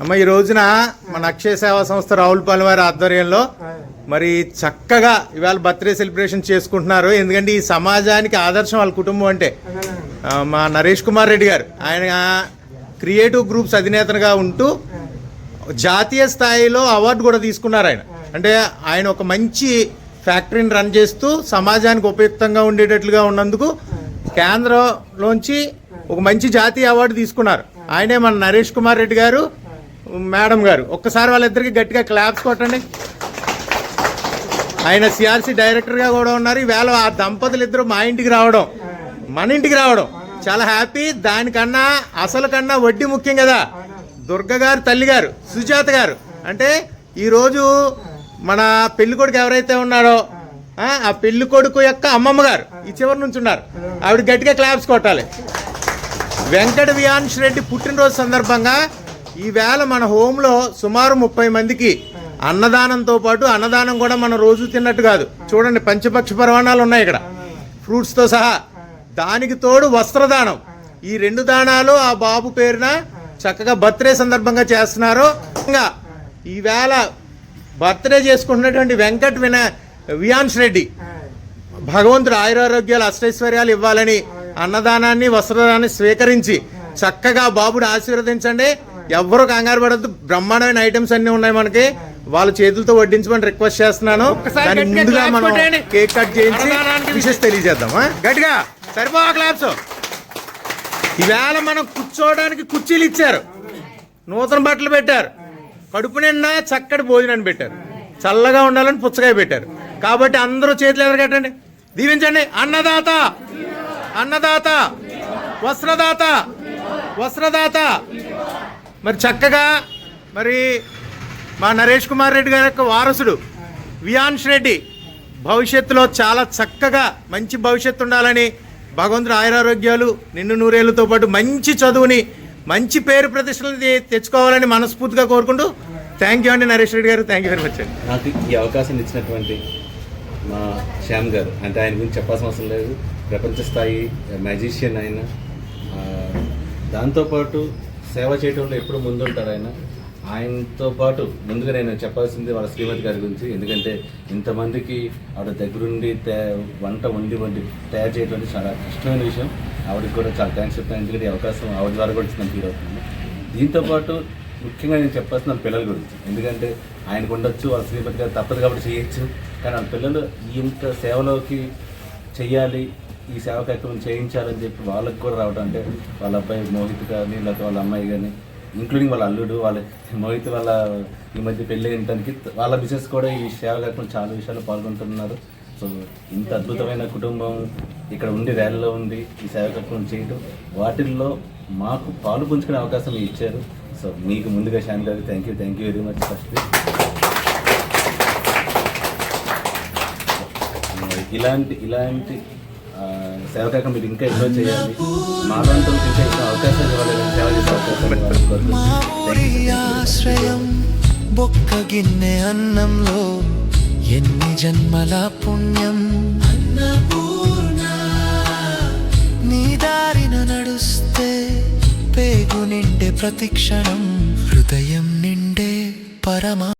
అమ్మ ఈ రోజున మన అక్షయ సేవా సంస్థ రావులపాలెం వారి ఆధ్వర్యంలో మరి చక్కగా ఇవాళ బర్త్డే సెలబ్రేషన్ చేసుకుంటున్నారు. ఎందుకంటే ఈ సమాజానికి ఆదర్శం వాళ్ళ కుటుంబం అంటే. మా నరేష్ కుమార్ రెడ్డి గారు ఆయన క్రియేటివ్ గ్రూప్స్ అధినేతగా ఉంటూ జాతీయ స్థాయిలో అవార్డు కూడా తీసుకున్నారు ఆయన. అంటే ఆయన ఒక మంచి ఫ్యాక్టరీని రన్ చేస్తూ సమాజానికి ఉపయుక్తంగా ఉండేటట్లుగా ఉన్నందుకు కేంద్రంలోంచి ఒక మంచి జాతీయ అవార్డు తీసుకున్నారు. ఆయనే మన నరేష్ కుమార్ రెడ్డి గారు మేడం గారు ఒక్కసారి వాళ్ళిద్దరికి గట్టిగా క్లాప్స్ కొట్టండి. ఆయన సిఆర్సీ డైరెక్టర్గా కూడా ఉన్నారు. ఈవేళ ఆ దంపతులు ఇద్దరు మా ఇంటికి రావడం మన ఇంటికి రావడం చాలా హ్యాపీ దానికన్నా అసలు కన్నా వడ్డీ ముఖ్యం కదా. దుర్గ గారు తల్లి గారు సుజాత గారు. అంటే ఈరోజు మన పెళ్ళి కొడుకు ఎవరైతే ఉన్నారో ఆ, పెళ్ళి కొడుకు యొక్క అమ్మమ్మ గారు ఈ చివరి నుంచి ఉన్నారు. ఆవిడ గట్టిగా క్లాప్స్ కొట్టాలి. వెంకట వియాన్ష్ రెడ్డి పుట్టినరోజు సందర్భంగా ఈవేళ మన హోంలో సుమారు ముప్పై మందికి అన్నదానంతో పాటు అన్నదానం కూడా మనం రోజు తిన్నట్టు కాదు. చూడండి పంచపక్ష పరమాణాలు ఉన్నాయి ఇక్కడ. ఫ్రూట్స్తో సహా. దానికి తోడు వస్త్రదానం. ఈ రెండు దానాలు ఆ బాబు పేరున చక్కగా బర్త్డే సందర్భంగా చేస్తున్నారు. ఇంకా ఈవేళ బర్త్డే చేసుకుంటున్నటువంటి వెంకట్ విన వియాన్స్ రెడ్డి. భగవంతుడు ఆయురారోగ్యాలు అష్టైశ్వర్యాలు ఇవ్వాలని అన్నదానాన్ని వస్త్రదానాన్ని స్వీకరించి చక్కగా బాబుని ఆశీర్వదించండి. ఎవ్వరూ కంగారు పడద్దు. బ్రహ్మాండమైన ఐటమ్స్ అన్ని ఉన్నాయి మనకి. వాళ్ళ చేతులతో వడ్డించమని రిక్వెస్ట్ చేస్తున్నాను. ముందుగా మనం. కేక్ కట్ చేయించి అన్నదానానికి విషెస్ తెలియజేద్దాం ఆ? గట్టిగా. సరిపో క్లాప్స్ ఈవేళ మనం కూర్చోవడానికి కుర్చీలు ఇచ్చారు. నూతన బట్టలు పెట్టారు. కడుపు నిండా చక్కటి భోజనాన్ని పెట్టారు. చల్లగా ఉండాలని పుచ్చకాయ పెట్టారు. కాబట్టి అందరూ చేతులు ఎదరగట్టండి దీవించండి. అన్నదాత. అన్నదాత. వస్త్రదాత. వస్త్రదాత. మరి చక్కగా మరి మా నరేష్ కుమార్ రెడ్డి గారి యొక్క వారసుడు వియాన్ష్ రెడ్డి భవిష్యత్తులో చాలా చక్కగా మంచి భవిష్యత్తు ఉండాలని భగవంతుడు ఆయురారోగ్యాలు నిన్ను నూరేళ్ళతో పాటు మంచి చదువుని మంచి పేరు ప్రతిష్టలు తెచ్చుకోవాలని మనస్ఫూర్తిగా కోరుకుంటూ థ్యాంక్ యూ అండి నరేష్ రెడ్డి గారు. థ్యాంక్ యూ వెరీ మచ్ అండి. నాకు ఈ అవకాశం ఇచ్చినటువంటి మా శ్యామ్ గారు అంటే ఆయన గురించి చెప్పాల్సిన అవసరం లేదు. ప్రపంచ స్థాయి మ్యాజిషియన్ ఆయన. దాంతోపాటు సేవ చేయడంలో ఎప్పుడు ముందుంటారు ఆయన? ఆయనతో పాటు ముందుగా నేను చెప్పాల్సింది వాళ్ళ శ్రీమతి గారి గురించి. ఎందుకంటే ఇంతమందికి ఆవిడ దగ్గరుండి తే వంట వండి వండి తయారు చేయడం అనేది చాలా కష్టమైన విషయం. ఆవిడకి కూడా చాలా థ్యాంక్స్ చెప్తాను. ఎందుకంటే ఈ అవకాశం ఆవిడ ద్వారా కూడా ఇచ్చిన ఫీల్ అవుతుంది దీంతోపాటు ముఖ్యంగా నేను చెప్పాల్సిన పిల్లల గురించి. ఎందుకంటే ఆయనకు ఉండొచ్చు వాళ్ళ శ్రీమతి గారు తప్పదు కాబట్టి చేయొచ్చు. కానీ వాళ్ళ పిల్లలు ఇంత సేవలోకి చేయాలి ఈ సేవ కార్యక్రమం చేయించాలని చెప్పి వాళ్ళకి కూడా రావడం అంటే వాళ్ళ అబ్బాయి మోహిత్ కానీ లేకపోతే వాళ్ళ అమ్మాయి కానీ ఇంక్లూడింగ్ వాళ్ళ అల్లుడు వాళ్ళ మోహిత్ వాళ్ళ ఈ మధ్య పెళ్ళి అయ్యడానికి వాళ్ళ బిజినెస్ కూడా ఈ సేవ కార్యక్రమం చాలా విషయాల్లో పాల్గొంటున్నారు. సో ఇంత అద్భుతమైన కుటుంబం ఇక్కడ ఉండి ర్యాలీలో ఉండి ఈ సేవ కార్యక్రమం చేయడం వాటిల్లో మాకు పాలు పుంజుకునే అవకాశం ఇచ్చారు. సో మీకు ముందుగా శాంతి గారు thank you thank you very much first ఇలాంటి ఇలాంటి సేవ కాక మీరు ఇంకా ఎంజాయ్ చేయాలి. మా దాంట్లో ఇంకా ఎక్కువ అవకాశాలు ఇవ్వాలి సేవ చేసే అవకాశం ఆశ్రయం బొక్క గిన్నె అన్నంలో ఎన్ని జన్మల పుణ్యం? నీ దారిన నడుస్తే పేగు నిండే ప్రతిక్షణం హృదయం నిండే పరమా